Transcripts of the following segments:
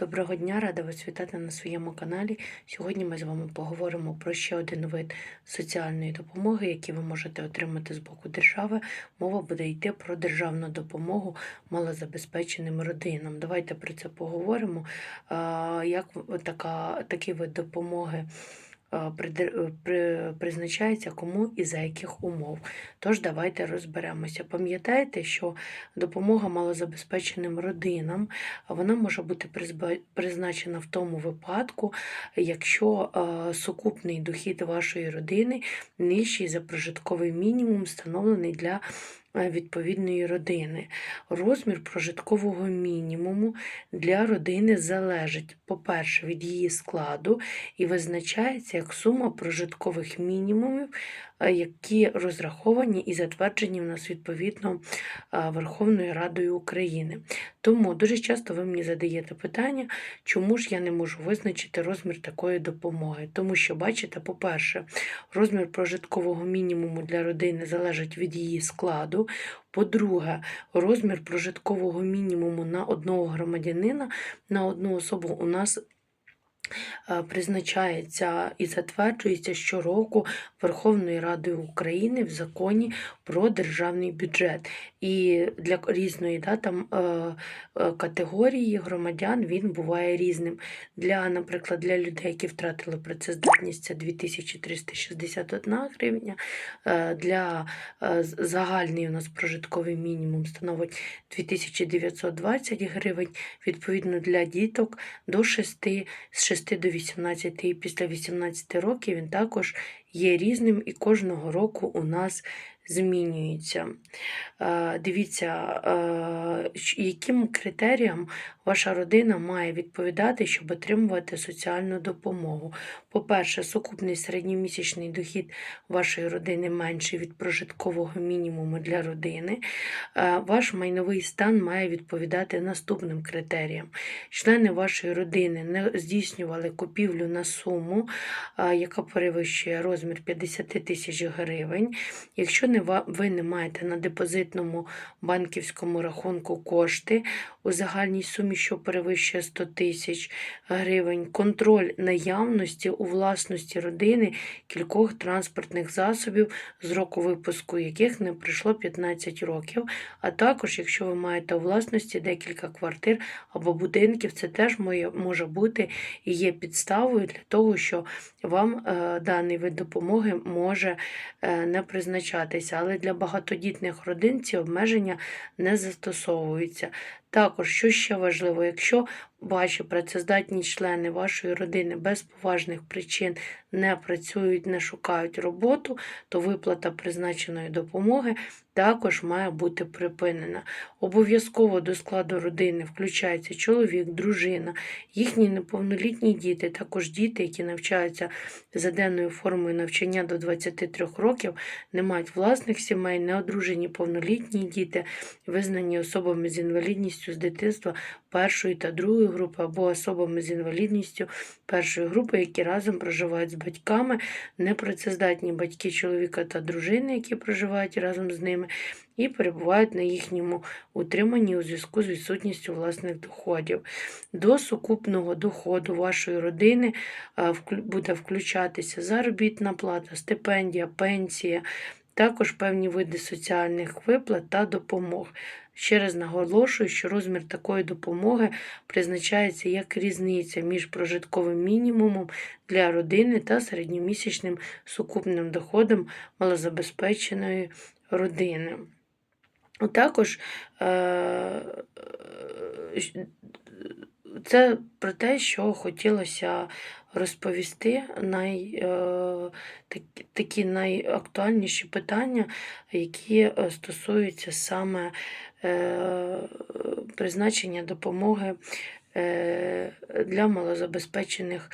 Доброго дня, рада вас вітати на своєму каналі. Сьогодні ми з вами поговоримо про ще один вид соціальної допомоги, який ви можете отримати з боку держави. Мова буде йти про державну допомогу малозабезпеченим родинам. Давайте про це поговоримо. Як така, такий вид допомоги призначається кому і за яких умов. Тож давайте розберемося. Пам'ятаєте, що допомога малозабезпеченим родинам вона може бути призначена в тому випадку, якщо е, сукупний дохід вашої родини нижчий за прожитковий мінімум, встановлений для е, відповідної родини. Розмір прожиткового мінімуму для родини залежить, по-перше, від її складу і визначається як сума прожиткових мінімумів, е, які розраховані і затверджені в нас відповідно е, Верховною Радою України. Тому дуже часто ви мені задаєте питання, чому ж я не можу визначити розмір такої допомоги. Тому що, бачите, по-перше, розмір прожиткового мінімуму для родини залежить від її складу. По-друге, розмір прожиткового мінімуму на одного громадянина на одну особу у нас е, призначається і затверджується щороку Верховною Радою України в законі про державний бюджет. І для різної да, там, е, е, категорії громадян він буває різним. Для, наприклад, для людей, які втратили працездатність, це 2361 гривня. Е, Для е, загальний у нас прожитковий мінімум становить 2920 гривень. Відповідно, для діток до 6, з 6 до 18 і після 18 років він також є різним і кожного року у нас змінюється. Е, Дивіться, е, яким критеріям ваша родина має відповідати, щоб отримувати соціальну допомогу. По-перше, сукупний середньомісячний дохід вашої родини менший від прожиткового мінімуму для родини. Е, Ваш майновий стан має відповідати наступним критеріям. Члени вашої родини не здійснювали купівлю на суму, яка перевищує розмір 50 тисяч гривень. Якщо не ви не маєте на депозитному банківському рахунку кошти у загальній сумі, що перевищує 100 тисяч гривень, контроль наявності у власності родини кількох транспортних засобів, з року випуску яких не пройшло 15 років, а також, якщо ви маєте у власності декілька квартир або будинків, це теж може бути і є підставою для того, що вам е, даний вид допомоги може е, не призначатися. Але для багатодітних родин ці обмеження не застосовуються. Також, що ще важливо, якщо ваші працездатні члени вашої родини без поважних причин не працюють, не шукають роботу, то виплата призначеної допомоги також має бути припинена. Обов'язково до складу родини включається чоловік, дружина, їхні неповнолітні діти, також діти, які навчаються за денною формою навчання до 23 років, не мають власних сімей, не одружені повнолітні діти, визнані особами з інвалідністю з дитинства першої та другої групи, або особами з інвалідністю першої групи, які разом проживають з батьками, непрацездатні батьки чоловіка та дружини, які проживають разом з ними, і перебувають на їхньому утриманні у зв'язку з відсутністю власних доходів. До сукупного доходу вашої родини буде включатися заробітна плата, стипендія, пенсія, також певні види соціальних виплат та допомог. Ще раз наголошую, що розмір такої допомоги призначається як різниця між прожитковим мінімумом для родини та середньомісячним сукупним доходом малозабезпеченої родини. Також е, це про те, що хотілося розповісти, най, е, такі, найактуальніші питання, які е, стосуються саме призначення допомоги для малозабезпечених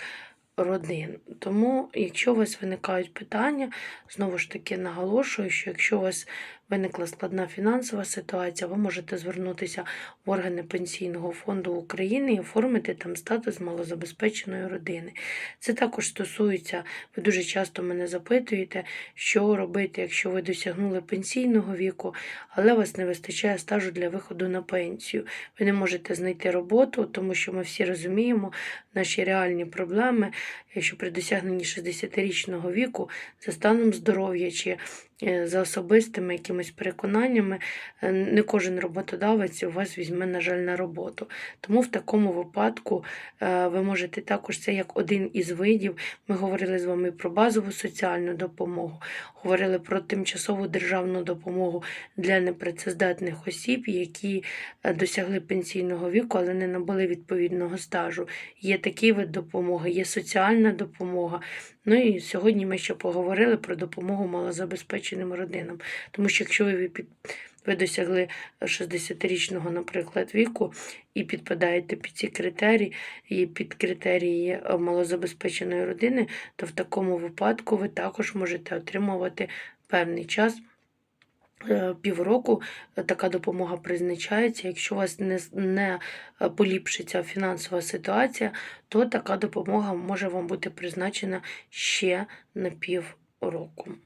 родин. Тому, якщо у вас виникають питання, знову ж таки наголошую, що якщо у вас виникла складна фінансова ситуація, ви можете звернутися в органи Пенсійного фонду України і оформити там статус малозабезпеченої родини. Це також стосується, ви дуже часто мене запитуєте, що робити, якщо ви досягнули пенсійного віку, але вас не вистачає стажу для виходу на пенсію. Ви не можете знайти роботу, тому що ми всі розуміємо наші реальні проблеми, що при досягненні 60-річного віку за станом здоров'я чи за особистими якимись переконаннями е, не кожен роботодавець у вас візьме, на жаль, на роботу. Тому в такому випадку е, ви можете також це як один із видів. Ми говорили з вами про базову соціальну допомогу, говорили про тимчасову державну допомогу для непрацездатних осіб, які е, досягли пенсійного віку, але не набули відповідного стажу. Є такий вид допомоги, є соціальна допомога. Ну і сьогодні ми ще поговорили про допомогу малозабезпеченим родинам. Тому що якщо ви ви досягли 60-річного, наприклад, віку і підпадаєте під ці критерії, і під критерії е, малозабезпеченої родини, то в такому випадку ви також можете отримувати певний час. е, Півроку е, така допомога призначається. Якщо у вас не, не поліпшиться фінансова ситуація, то така допомога може вам бути призначена ще на півроку.